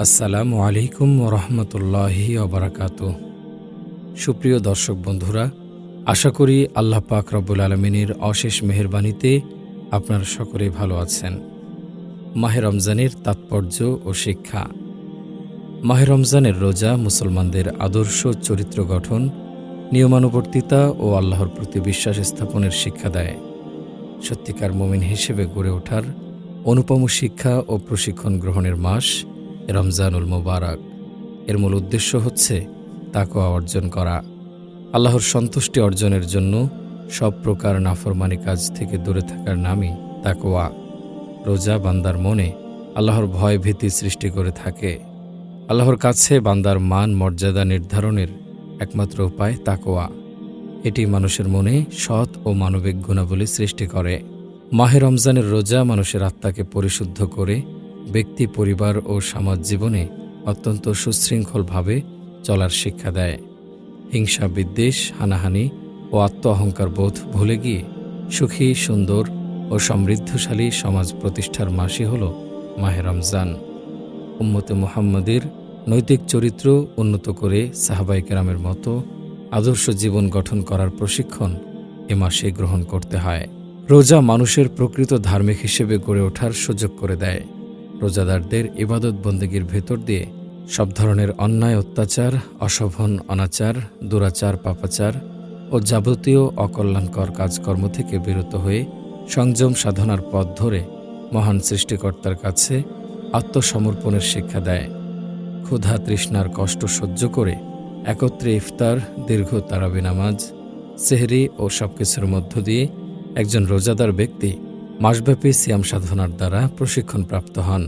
আসসালামু আলাইকুম রহমতুল্লাহি অবরাকাত সুপ্রিয় দর্শক বন্ধুরা, আশা করি আল্লাহ পাক রব্বুল আলমিনের অশেষ মেহরবানিতে আপনারা সকলে ভালো আছেন। মাহে রমজানের তাৎপর্য ও শিক্ষা। মাহে রমজানের রোজা মুসলমানদের আদর্শ চরিত্র গঠন নিয়মানুবর্তিতা ও আল্লাহর প্রতি বিশ্বাস স্থাপনের শিক্ষা দেয়। সত্যিকার মোমিন হিসেবে গড়ে ওঠার অনুপম শিক্ষা ও প্রশিক্ষণ গ্রহণের মাস রমজানুল মোবারক। এর মূল উদ্দেশ্য হচ্ছে তাকোয়া অর্জন করা। আল্লাহর সন্তুষ্টি অর্জনের জন্য সব প্রকার নাফরমানি কাজ থেকে দূরে থাকার নামই তাকোয়া রোজা বান্দার মনে আল্লাহর ভয় ভীতি সৃষ্টি করে থাকে। আল্লাহর কাছে বান্দার মান মর্যাদা নির্ধারণের একমাত্র উপায় তাকোয়া এটি মানুষের মনে সৎ ও মানবিক গুণাবলী সৃষ্টি করে। মাহে রমজানের রোজা মানুষের আত্মাকে পরিশুদ্ধ করে, ব্যক্তি, পরিবার ও সমাজ জীবনে অত্যন্ত সুশৃঙ্খলভাবে চলার শিক্ষা দেয়। হিংসা, বিদ্বেষ, হানাহানি ও আত্ম অহংকার বোধ ভুলে গিয়ে সুখী, সুন্দর ও সমৃদ্ধশালী সমাজ প্রতিষ্ঠার মাসই হল মাহে রমজান। উম্মতে মুহাম্মদের নৈতিক চরিত্র উন্নত করে সাহাবাই কেরামের মতো আদর্শ জীবন গঠন করার প্রশিক্ষণ এ মাসে গ্রহণ করতে হয়। রোজা মানুষের প্রকৃত ধার্মিক হিসেবে গড়ে ওঠার সুযোগ করে দেয়। রোজাদারদের ইবাদত বন্দীগীর ভেতর দিয়ে সব ধরনের অন্যায়, অত্যাচার, অশোভন, অনাচার, দুরাচার, পাপাচার ও যাবতীয় অকল্যাণকর কাজকর্ম থেকে বিরত হয়ে সংযম সাধনার পথ ধরে মহান সৃষ্টিকর্তার কাছে আত্মসমর্পণের শিক্ষা দেয়। ক্ষুধা তৃষ্ণার কষ্ট সহ্য করে একত্রে ইফতার, দীর্ঘ তারাবি নামাজ, সেহরি ও সবকিছুর মধ্য দিয়ে একজন রোজাদার ব্যক্তি মাসব্যাপী সিয়াম সাধনার দ্বারা প্রশিক্ষণ প্রাপ্ত হন।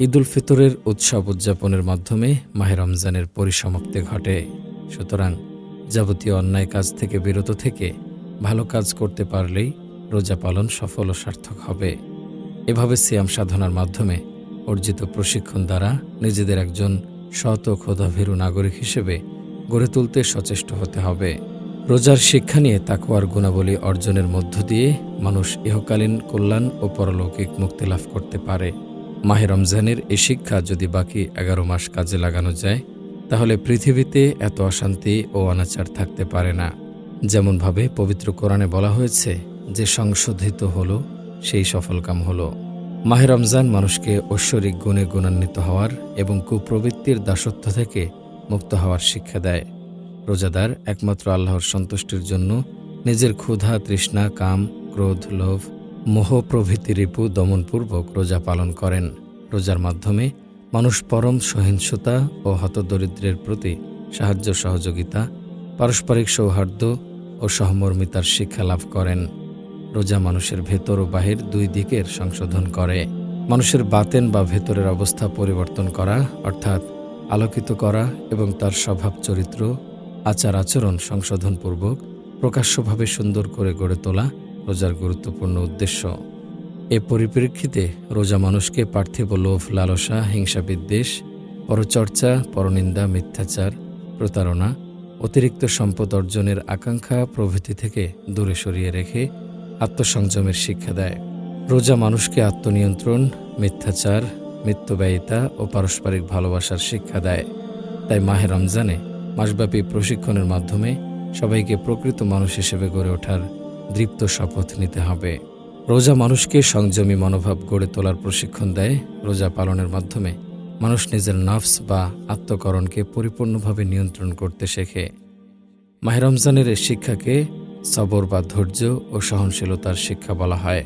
ঈদুল ফিতরের উৎসব উদযাপনের মাধ্যমে মাহে রমজানের পরিসমাপ্তি ঘটে। সুতরাং যাবতীয় অন্যায় কাজ থেকে বিরত থেকে ভালো কাজ করতে পারলেই রোজা পালন সফল ও সার্থক হবে। এভাবে সিয়াম সাধনার মাধ্যমে অর্জিত প্রশিক্ষণ দ্বারা নিজেদের একজন ও ক্ষোধাভীরু নাগরিক হিসেবে গড়ে তুলতে সচেষ্ট হতে হবে। রোজার শিক্ষা নিয়ে তাকুয়ার গুণাবলী অর্জনের মধ্য দিয়ে মানুষ ইহকালীন কল্যাণ ও পরলৌকিক মুক্তি লাভ করতে পারে। মাহে রমজানের এই শিক্ষা যদি বাকি এগারো মাস কাজে লাগানো যায়, তাহলে পৃথিবীতে এত অশান্তি ও অনাচার থাকতে পারে না। যেমনভাবে পবিত্র কোরআনে বলা হয়েছে, যে সংশোধিত হলো, সেই সফলকাম হলো। মাহে রমজান মানুষকে ঐশ্বরিক গুণে গুণান্বিত হওয়ার এবং কুপ্রবৃত্তির দাসত্ব থেকে মুক্ত হওয়ার শিক্ষা দেয়। রোজাদার একমাত্র আল্লাহর সন্তুষ্টির জন্য নিজের ক্ষুধা, তৃষ্ণা, কাম, ক্রোধ, লোভ, মোহ প্রভৃতি রিপু দমনপূর্বক রোজা পালন করেন। রোজার মাধ্যমে মানুষ পরম সহিংসতা ও হতদরিদ্রের প্রতি সাহায্য, সহযোগিতা, পারস্পরিক সৌহার্দ্য ও সহমর্মিতার শিক্ষা লাভ করেন। রোজা মানুষের ভেতর ও বাহির দুই দিকের সংশোধন করে। মানুষের বাতেন বা ভেতরের অবস্থা পরিবর্তন করা, অর্থাৎ আলোকিত করা এবং তার স্বভাব চরিত্র, আচার আচরণ সংশোধনপূর্বক প্রকাশ্যভাবে সুন্দর করে গড়ে তোলা রোজার গুরুত্বপূর্ণ উদ্দেশ্য। এ পরিপ্রেক্ষিতে রোজা মানুষকে পার্থিব লোভ, লালসা হিংসা বিদ্বেষ পরচর্চা, পরনিন্দা, মিথ্যাচার, প্রতারণা, অতিরিক্ত সম্পদ অর্জনের আকাঙ্ক্ষা প্রভৃতি থেকে দূরে সরিয়ে রেখে আত্মসংযমের শিক্ষা দেয়। রোজা মানুষকে আত্মনিয়ন্ত্রণ মিথ্যাচার মিথ্যব্যয়িতা ও পারস্পরিক ভালোবাসার শিক্ষা দেয়। তাই মাহে রমজানে মাসব্যাপী প্রশিক্ষণের মাধ্যমে সবাইকে প্রকৃত মানুষ হিসেবে গড়ে ওঠার দৃপ্ত শপথ নিতে হবে। রোজা মানুষকে সংযমী মনোভাব গড়ে তোলার প্রশিক্ষণ দেয়। রোজা পালনের মাধ্যমে মানুষ নিজের নফস বা আত্মকরণকে পরিপূর্ণভাবে নিয়ন্ত্রণ করতে শেখে। মাহেরমজানের এই শিক্ষাকে সবর বা ধৈর্য ও সহনশীলতার শিক্ষা বলা হয়।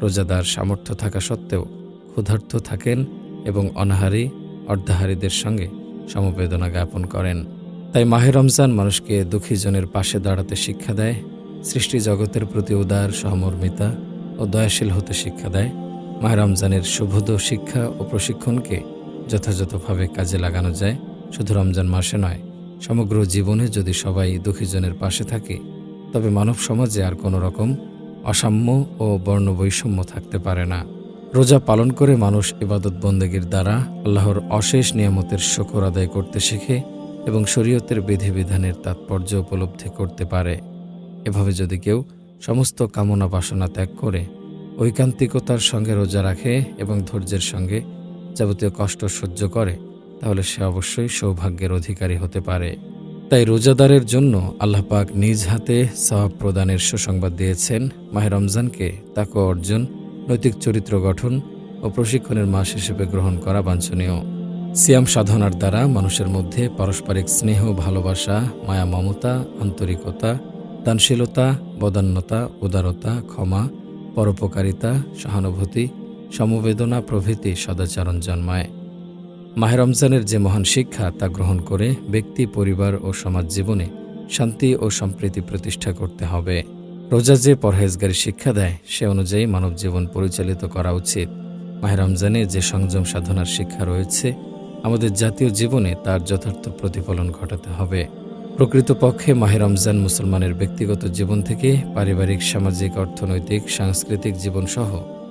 রোজাদার সামর্থ্য থাকা সত্ত্বেও ক্ষুধার্থ থাকেন এবং অনাহারী অর্ধাহারীদের সঙ্গে সমবেদনা জ্ঞাপন করেন। তাই মাহে রমজান মানুষকে দুঃখীজনের পাশে দাঁড়াতে শিক্ষা দেয়, সৃষ্টি জগতের প্রতি উদার সহমর্মিতা ও দয়াশীল হতে শিক্ষা দেয়। মাহে রমজানের শুভদ শিক্ষা ও প্রশিক্ষণকে যথাযথভাবে কাজে লাগানো যায়। শুধু রমজান মাসে নয়, সমগ্র জীবনে যদি সবাই দুঃখীজনের পাশে থাকে, তবে মানব সমাজে আর কোনো রকম অসাম্য ও বর্ণ বৈষম্য থাকতে পারে না। রোজা পালন করে মানুষ ইবাদত বন্দেগীর দ্বারা আল্লাহর অশেষ নিয়ামতের শকর আদায় করতে শেখে এবং শরীয়তের বিধিবিধানের তাৎপর্য উপলব্ধি করতে পারে। এভাবে যদি কেউ সমস্ত কামনা বাসনা ত্যাগ করে, ঐকান্তিকতার সঙ্গে রোজা রাখে এবং ধৈর্যের সঙ্গে যাবতীয় কষ্ট সহ্য করে, তাহলে সে অবশ্যই সৌভাগ্যের অধিকারী হতে পারে। তাই রোজাদারের জন্য আল্লাহ পাক নিজ হাতে সওয়াব প্রদানের সুসংবাদ দিয়েছেন। মাহে রমজানকে তাকে অর্জন নৈতিক চরিত্র গঠন ও প্রশিক্ষণের মাস হিসেবে গ্রহণ করা বাঞ্ছনীয়। সিয়াম সাধনার দ্বারা মানুষের মধ্যে পারস্পরিক স্নেহ, ভালোবাসা, মায়া, মমতা, আন্তরিকতা, দানশীলতা, বদান্যতা, উদারতা, ক্ষমা, পরোপকারিতা, সহানুভূতি, সমবেদনা প্রভৃতি সদাচরণ জন্মায়। মাহে রমজানের যে মহান শিক্ষা তা গ্রহণ করে ব্যক্তি, পরিবার ও সমাজ জীবনে শান্তি ও সম্প্রীতি প্রতিষ্ঠা করতে হবে। রোজা যে পরহেজগারি শিক্ষা দেয়, সে অনুযায়ী মানব জীবন পরিচালিত করা উচিত। মাহে রমজানে যে সংযম সাধনার শিক্ষা রয়েছে, আমাদের জাতীয় জীবনে তার যথার্থ প্রতিফলন ঘটাতে হবে। প্রকৃতপক্ষে মাহে রমজান মুসলমানের ব্যক্তিগত জীবন থেকে পারিবারিক, সামাজিক, অর্থনৈতিক, সাংস্কৃতিক জীবনসহ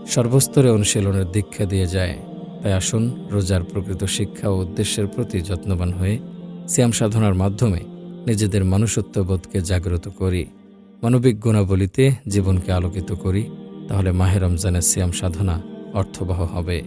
সর্বস্তরে অনুশীলনের দীক্ষা দিয়ে যায়। তাই আসুন, রোজার প্রকৃত শিক্ষা ও উদ্দেশ্যের প্রতি যত্নবান হয়ে, সিয়াম সাধনার মাধ্যমে নিজেদের মানুষত্ববোধকে জাগ্রত করি। মানবিক গুণাবলীতে জীবনকে আলোকিত করি তাহলে মাহে রমজানের সিয়াম সাধনা অর্থবহ হবে।